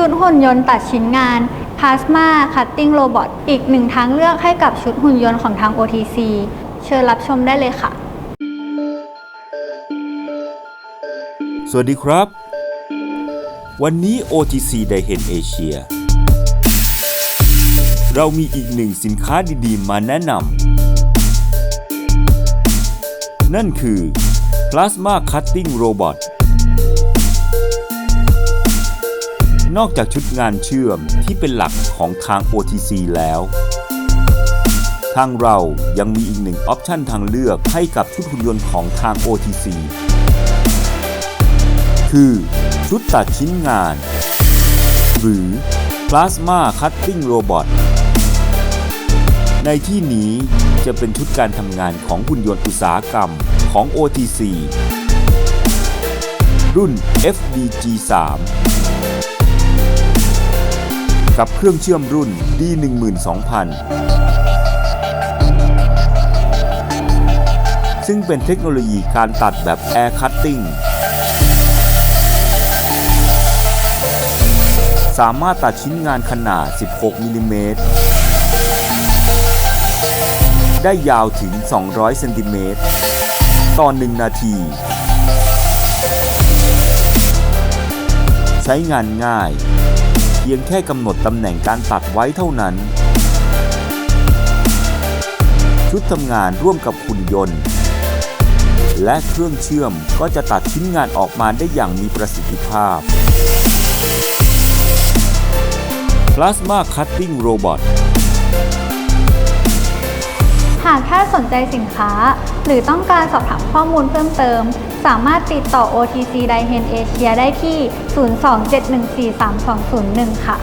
ชุดหุ่นยนต์ตัดชิ้นงาน Plasma Cutting Robot อีกหนึ่งทางเลือกให้กับชุดหุ่นยนต์ของทาง OTC เชิญรับชมได้เลยค่ะ สวัสดีครับ วันนี้ OTC ได้เห็นเอเชีย เรามีอีกหนึ่งสินค้าดีๆ มาแนะนำ นั่นคือ Plasma Cutting Robot นอกจากชุดงานเชื่อมที่เป็นหลักของทาง OTC แล้ว ทางเรายังมีอีกหนึ่งออปชันทางเลือกให้กับชุดหุ่นยนต์ของทาง OTC คือชุดตัดชิ้นงาน หรือ Plasma Cutting Robot ในที่นี้จะเป็นชุดการทำงานของหุ่นยนต์อุตสาหกรรมของ OTC รุ่น FDG3 กับเครื่องเชื่อมรุ่น D12000 ซึ่งเป็นเทคโนโลยีการตัดแบบ Air Cutting สามารถตัดชิ้นงานขนาด 16 มิลลิเมตร ได้ยาวถึง 200 เซนติเมตร ต่อ 1 นาที ใช้งานง่าย พียงแค่กำหนดตำแหน่งการตัดไว้เท่านั้น ชุดทำงานร่วมกับหุ่นยนต์ และเครื่องเชื่อมก็จะตัดชิ้นงานออกมาได้อย่างมีประสิทธิภาพ Plasma Cutting Robot ากท่านสนใจสินค้า หรือต้องการสอบถามข้อมูลเพิ่มเติม สามารถติดต่อ OTC d i h e n Asia ได้ที่ 027143201 ค่ะ